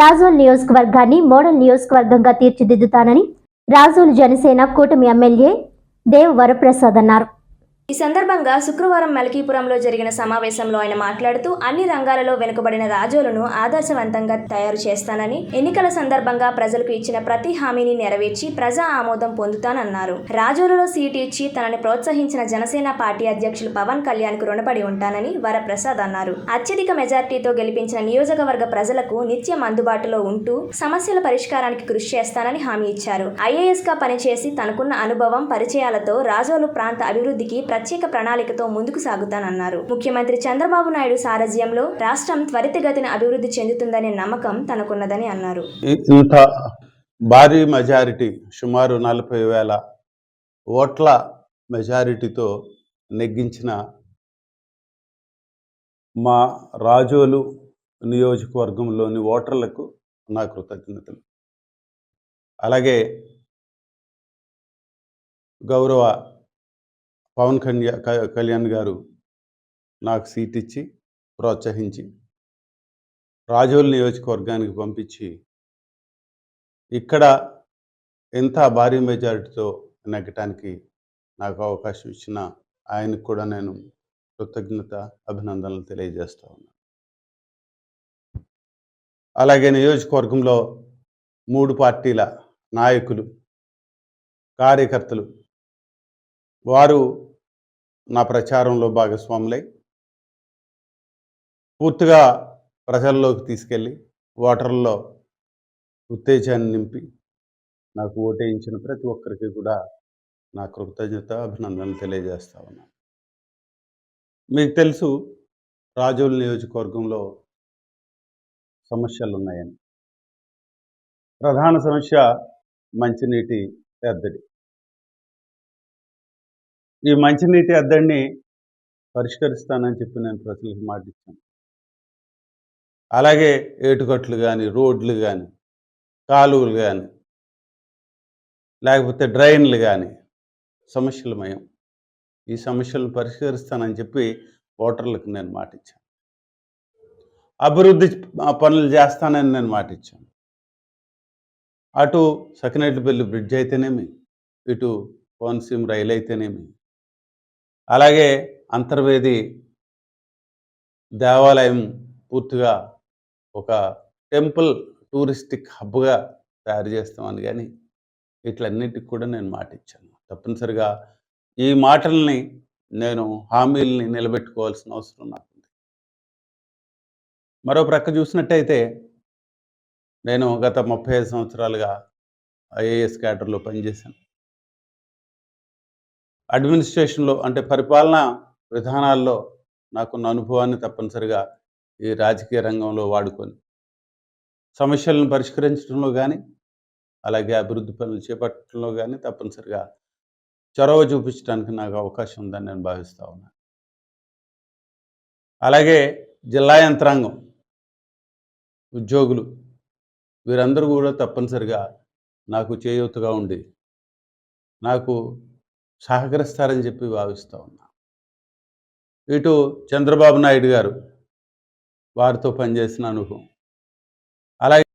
రాజోల్ నియోజకవర్గాన్ని మోడల్ నియోజకవర్గంగా తీర్చిదిద్దుతానని రాజోల్ జనసేన కూటమి ఎమ్మెల్యే దేవ్ వరప్రసాద్ అన్నారు. ఈ సందర్భంగా శుక్రవారం మల్కీపురంలో జరిగిన సమావేశంలో ఆయన మాట్లాడుతూ అన్ని రంగాలలో వెనుకబడిన రాజోలను ఆదర్శవంతంగా తయారు చేస్తానని ఎన్నికల సందర్భంగా ప్రజలకు ఇచ్చిన ప్రతి హామీని నెరవేర్చి ప్రజా ఆమోదం పొందుతానన్నారు. రాజోలులో సీటు ఇచ్చి తనని ప్రోత్సహించిన జనసేన పార్టీ అధ్యక్షులు పవన్ కళ్యాణ్కు రుణపడి ఉంటానని వరప్రసాద్ అన్నారు. అత్యధిక మెజార్టీతో గెలిపించిన నియోజకవర్గ ప్రజలకు నిత్యం అందుబాటులో ఉంటూ సమస్యల పరిష్కారానికి కృషి చేస్తానని హామీ ఇచ్చారు. ఐఏఎస్గా పనిచేసి తనకున్న అనుభవం పరిచయాలతో రాజోలు ప్రాంత అభివృద్ధికి ప్రత్యేక ప్రణాళికతో ముందుకు సాగుతానన్నారు. ముఖ్యమంత్రి చంద్రబాబు నాయుడు సారథ్యంలో రాష్ట్రం త్వరితగతిన అభివృద్ధి చెందుతుందనే నమ్మకం తనకున్నదని అన్నారు. ఇంత భారీ మెజారిటీ సుమారు నలభై వేల ఓట్ల మెజారిటీతో నెగ్గించిన మా రాజోలు నియోజకవర్గంలోని ఓటర్లకు నా కృతజ్ఞతలు. అలాగే గౌరవ పవన్ కళ్యాణ్ క- కళ్యాణ్ గారు నాకు సీట్ ఇచ్చి ప్రోత్సహించి రాజోల్ నియోజకవర్గానికి పంపించి ఇక్కడ ఎంత భారీ మెజారిటీతో నెగ్గటానికి నాకు అవకాశం ఇచ్చిన ఆయనకు కూడా నేను కృతజ్ఞత అభినందనలు తెలియజేస్తూ ఉన్నాను. అలాగే నియోజకవర్గంలో మూడు పార్టీల నాయకులు కార్యకర్తలు వారు నా ప్రచారంలో భాగస్వాములై పూర్తిగా ప్రజల్లోకి తీసుకెళ్ళి ఓటర్లో ఉత్తేజాన్ని నింపి నాకు ఓటేయించిన ప్రతి ఒక్కరికి కూడా నా కృతజ్ఞత అభినందనలు తెలియజేస్తా ఉన్నాను మీకు తెలుసు రాజోల్ నియోజకవర్గంలో సమస్యలు ఉన్నాయని ప్రధాన సమస్య మంచినీటి ఎద్దడి ఈ మంచినీటి అద్దడిని పరిష్కరిస్తానని చెప్పి నేను ప్రజలకు మాట ఇచ్చాను. అలాగే ఏటుకట్లు కానీ రోడ్లు కానీ కాలువలు కానీ లేకపోతే డ్రైన్లు కానీ సమస్యలమయం. ఈ సమస్యలను పరిష్కరిస్తానని చెప్పి ఓటర్లకు నేను మాట ఇచ్చాను. అభివృద్ధి పనులు చేస్తానని నేను మాట ఇచ్చాను. అటు సకినేటిపల్లి బ్రిడ్జ్ అయితేనేమి ఇటు కోనసీమ రైలు అయితేనేమి అలాగే అంతర్వేది దేవాలయం పూర్తిగా ఒక టెంపుల్ టూరిస్టిక్ హబ్గా తయారు చేస్తామని కానీ వీటిలన్నిటికి కూడా నేను మాట ఇచ్చాను. తప్పనిసరిగా ఈ మాటల్ని నేను హామీల్ని నిలబెట్టుకోవాల్సిన అవసరం నాకు మరో ప్రక్క చూసినట్టయితే నేను గత ముప్పై ఐదు సంవత్సరాలుగా ఐఏఎస్ క్యాడర్లో పనిచేశాను. అడ్మినిస్ట్రేషన్లో అంటే పరిపాలనా విధానాల్లో నాకున్న అనుభవాన్ని తప్పనిసరిగా ఈ రాజకీయ రంగంలో వాడుకొని సమస్యలను పరిష్కరించడంలో కానీ అలాగే అభివృద్ధి పనులు చేపట్టడంలో కానీ తప్పనిసరిగా చొరవ చూపించడానికి నాకు అవకాశం ఉందని నేను భావిస్తూ ఉన్నాను. అలాగే జిల్లా యంత్రాంగం ఉద్యోగులు వీరందరూ కూడా తప్పనిసరిగా నాకు చేయూతగా ఉండి నాకు సహకరిస్తారని చెప్పి భావిస్తూ ఉన్నా. ఇటు చంద్రబాబు నాయుడు గారు వారితో పనిచేసిన అనుభవం. అలాగే